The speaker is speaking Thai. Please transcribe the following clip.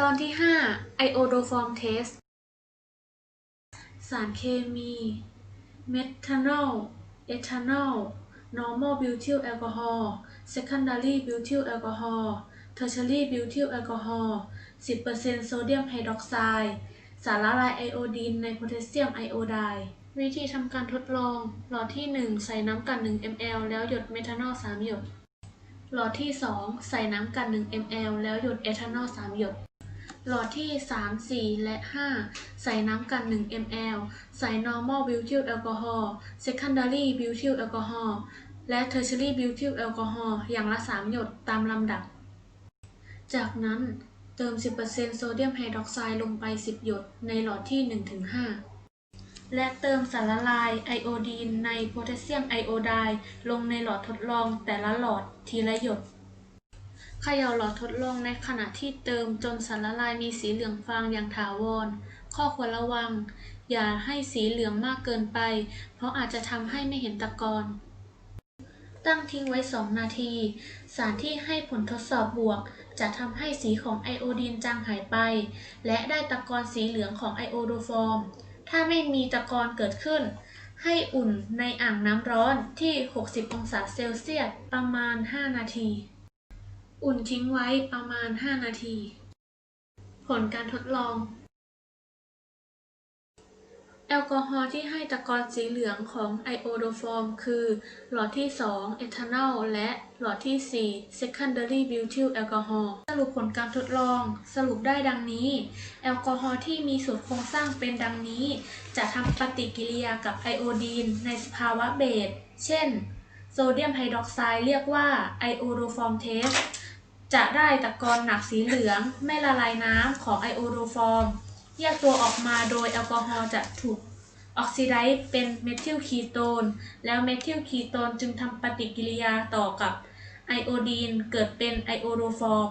ตอนที่ 5 ไอโอโดฟอร์มเทส สารเคมีเมทานอลเอทานอล normal butyl alcohol secondary butyl alcohol tertiary butyl alcohol 10%โซเดียมไฮดรอกไซด์สารละลายไอโอดีนในโพแทสเซียมไอโอไดด์วิธีทำการทดลอง หลอดที่ 1 ใส่น้ำกัน 1 ml แล้วหยดเมทานอล 3 หยด หลอดที่ 2 ใส่น้ำกัน 1 ml แล้วหยดเอทานอล 3 หยด หลอดที่ 3 4 และ 5 ใส่น้ำกัน 1 ml ใส่ normal butyl alcohol secondary butyl alcohol และ tertiary butyl alcohol อย่างละ 3 หยดตามลำดับ จากนั้นเติม 10%โซเดียมไฮดรอกไซด์ลงไป 10 หยดในหลอดที่ 1-5 และเติมสารละลายไอโอดีนในโพแทสเซียมไอโอไดลงในหลอดทดลองแต่ละหลอดทีละหยด เขย่าหลอดทดลองในขณะที่เติมจนสารละลายมีสีเหลืองฟางอย่างถาวร ข้อควรระวัง อย่าให้สีเหลืองมากเกินไป เพราะอาจจะทำให้ไม่เห็นตะกอนตั้งทิ้งไว้ 2 นาที สารที่ให้ผลทดสอบบวก จะทำให้สีของไอโอดีนจางหายไป และได้ตะกอนสีเหลืองของไอโอโดฟอร์ม ถ้าไม่มีตะกอนเกิดขึ้น ให้อุ่นในอ่างน้ำร้อนที่ 60 องศาเซลเซียสประมาณ 5 นาที อุ่นทิ้งไว้ประมาณ 5 นาที ผลการทดลอง แอลกอฮอล์ที่ให้ตะกอนสีเหลืองของไอโอโดฟอร์มคือ หลอดที่ 2 เอทานอล และหลอดที่ 4 secondary butyl alcohol สรุปผลการทดลอง สรุปได้ดังนี้ แอลกอฮอล์ที่มีสูตรโครงสร้างเป็นดังนี้ จะทำปฏิกิริยากับไอโอดีนในสภาวะเบส เช่น โซเดียมไฮดรอกไซด์เรียกว่าไอโอโดฟอร์มเทส จะได้ตะกอนหนักสีเหลือง ไม่ละลายน้ำของไอโอโดฟอร์มแยกตัวออกมาโดยแอลกอฮอล์จะถูกออกซิไดซ์เป็นเมทิลคีโตน แล้วเมทิลคีโตนจึงทำปฏิกิริยาต่อกับไอโอดีนเกิดเป็นไอโอโดฟอร์ม